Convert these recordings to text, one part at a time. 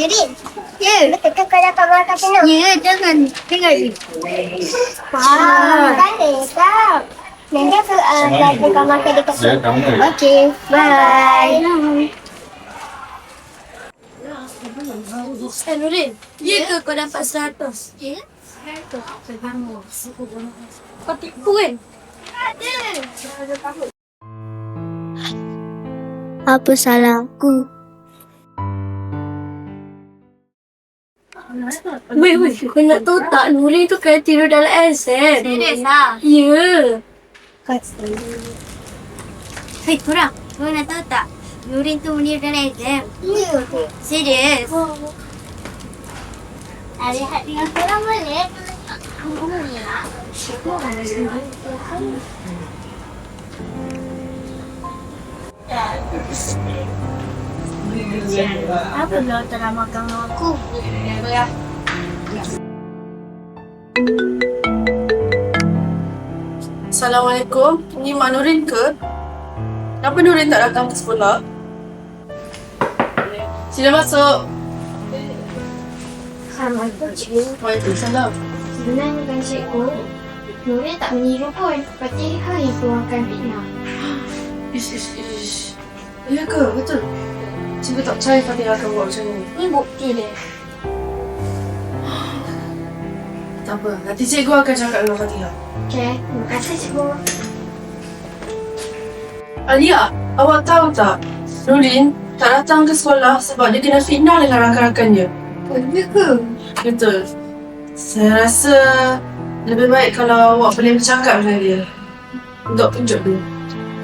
Jadi, ya. Betul kau dapat makan penuh? Ya, jangan. Tengok ni. Wah. Kan tak. Nanti aku uh, belajar kau makan dekat Ya, kamu boleh. Okay, bye. Eh Nurin, ya ke kau dapat 100? Ya. Kau tipu kan? Apa salahku? Weh weh, kau nak tahu tak Nurin tu kena tidur dalam exam. Serius lah. Ya. Hei, korang. Korang nak tahu tak? Nurin tu meniru dalam exam. Ya. Serius. Nak lihat dengan korang boleh? Apa kau tak nak makan dengan aku? Assalamualaikum. Ni Mak Nurin ke? Kenapa Nurin tak datang ke sekolah? Sila masuk. Assalamualaikum, cikgu. Waalaikumsalam. Sebenarnya kan cikgu, Nurin tak meniru pun. Fatihah yang keluarkan fitnah. Ish, ish, ish. Ya ke? Betul? Cikgu tak percaya Fatihah akan buat macam ni. Ni bukti dia. Tak apa. Nanti cikgu akan cakap dengan Fatihah. Okay, terima kasih cikgu. Alia, awak tahu tak? Nurin tak datang ke sekolah sebab dia kena fitnah dengan rakan-rakannya. Ya ke? Betul. Saya rasa lebih baik kalau awak boleh bercakap dengan dia. Untuk tunjuk dia.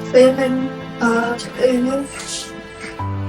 Saya akan uh, cakap dengan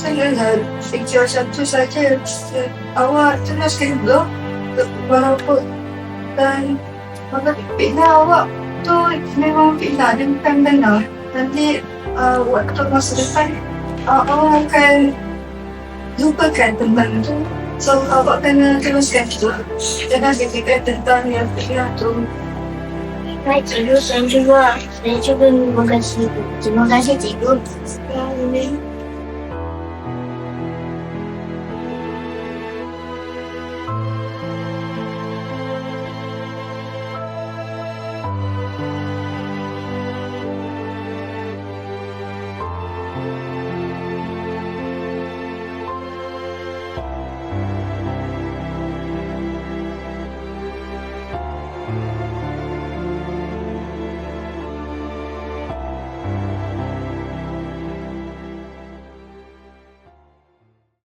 Saya dah fikir macam tu saja. Awak jelaskan dulu walaupun dan maka fitnah awak tu memang fitnah dia bukan benar. Nanti uh, waktu masa depan uh, awak akan lupakan tentang tu. So awak kena teruskan tu. Jangan fikirkan tentang yang fitnah tu. Baik cikgu, saya juga saya cuba terima kasih. Terima kasih cikgu. Ya, ini